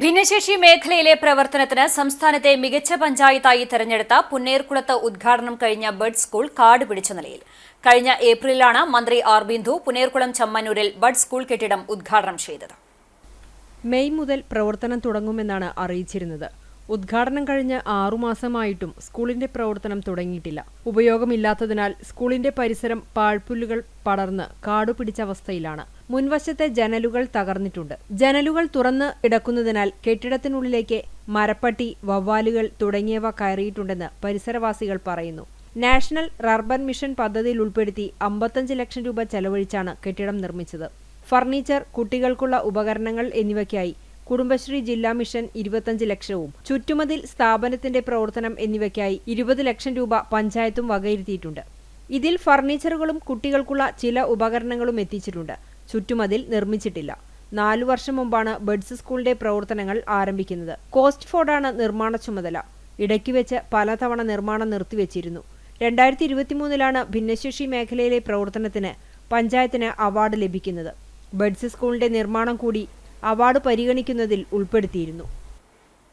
ഭിന്നശേഷി മേഖലയിലെ പ്രവർത്തനത്തിന് സംസ്ഥാനത്തെ മികച്ച പഞ്ചായത്തായി തെരഞ്ഞെടുത്ത പുന്നേർകുളത്ത് ഉദ്ഘാടനം കഴിഞ്ഞ ബഡ് സ്കൂൾ കാട് പിടിച്ച നിലയിൽ. കഴിഞ്ഞ ഏപ്രിലാണ് മന്ത്രി ആർ ബിന്ദു പുന്നേർകുളം ചമ്മന്നൂരിൽ ബഡ് സ്കൂൾ കെട്ടിടം ഉദ്ഘാടനം ചെയ്തത്. മെയ് മുതൽ പ്രവർത്തനം തുടങ്ങുമെന്നാണ് അറിയിച്ചിരുന്നത്. ഉദ്ഘാടനം കഴിഞ്ഞ് ആറുമാസമായിട്ടും സ്കൂളിന്റെ പ്രവർത്തനം തുടങ്ങിയിട്ടില്ല. ഉപയോഗമില്ലാത്തതിനാൽ സ്കൂളിന്റെ പരിസരം പാഴ്പുല്ലുകൾ പടർന്ന് കാടുപിടിച്ച അവസ്ഥയിലാണ്. മുൻവശത്തെ ജനലുകൾ തകർന്നിട്ടുണ്ട്. ജനലുകൾ തുറന്ന് കിടക്കുന്നതിനാൽ കെട്ടിടത്തിനുള്ളിലേക്ക് മരപ്പട്ടി വവ്വാലുകൾ തുടങ്ങിയവ കയറിയിട്ടുണ്ടെന്ന് പരിസരവാസികൾ പറയുന്നു. നാഷണൽ റർബൻ മിഷൻ പദ്ധതിയിൽ ഉൾപ്പെടുത്തി അമ്പത്തഞ്ച് ലക്ഷം രൂപ ചെലവഴിച്ചാണ് കെട്ടിടം നിർമ്മിച്ചത്. ഫർണിച്ചർ കുട്ടികൾക്കുള്ള ഉപകരണങ്ങൾ എന്നിവയ്ക്കായി കുടുംബശ്രീ ജില്ലാ മിഷൻ ഇരുപത്തഞ്ച് ലക്ഷവും ചുറ്റുമതിൽ സ്ഥാപനത്തിന്റെ പ്രവർത്തനം എന്നിവയ്ക്കായി ഇരുപത് ലക്ഷം രൂപ പഞ്ചായത്തും വകയിരുത്തിയിട്ടുണ്ട്. ഇതിൽ ഫർണിച്ചറുകളും കുട്ടികൾക്കുള്ള ചില ഉപകരണങ്ങളും എത്തിച്ചിട്ടുണ്ട്. ചുറ്റുമതിൽ നിർമ്മിച്ചിട്ടില്ല. നാലു വർഷം മുമ്പാണ് ബഡ്സ് സ്കൂളിന്റെ പ്രവർത്തനങ്ങൾ ആരംഭിക്കുന്നത്. കോസ്റ്റ് ഫോർഡാണ് നിർമ്മാണ ചുമതല. ഇടയ്ക്ക് വെച്ച് പലതവണ നിർമ്മാണം നിർത്തിവെച്ചിരുന്നു. രണ്ടായിരത്തി ഇരുപത്തിമൂന്നിലാണ് ഭിന്നശേഷി മേഖലയിലെ പ്രവർത്തനത്തിന് പഞ്ചായത്തിന് അവാർഡ് ലഭിക്കുന്നത്. ബഡ്സ് സ്കൂളിന്റെ നിർമ്മാണം കൂടി അവാർഡ് പരിഗണിക്കുന്നതിൽ ഉൾപ്പെടുത്തിയിരുന്നു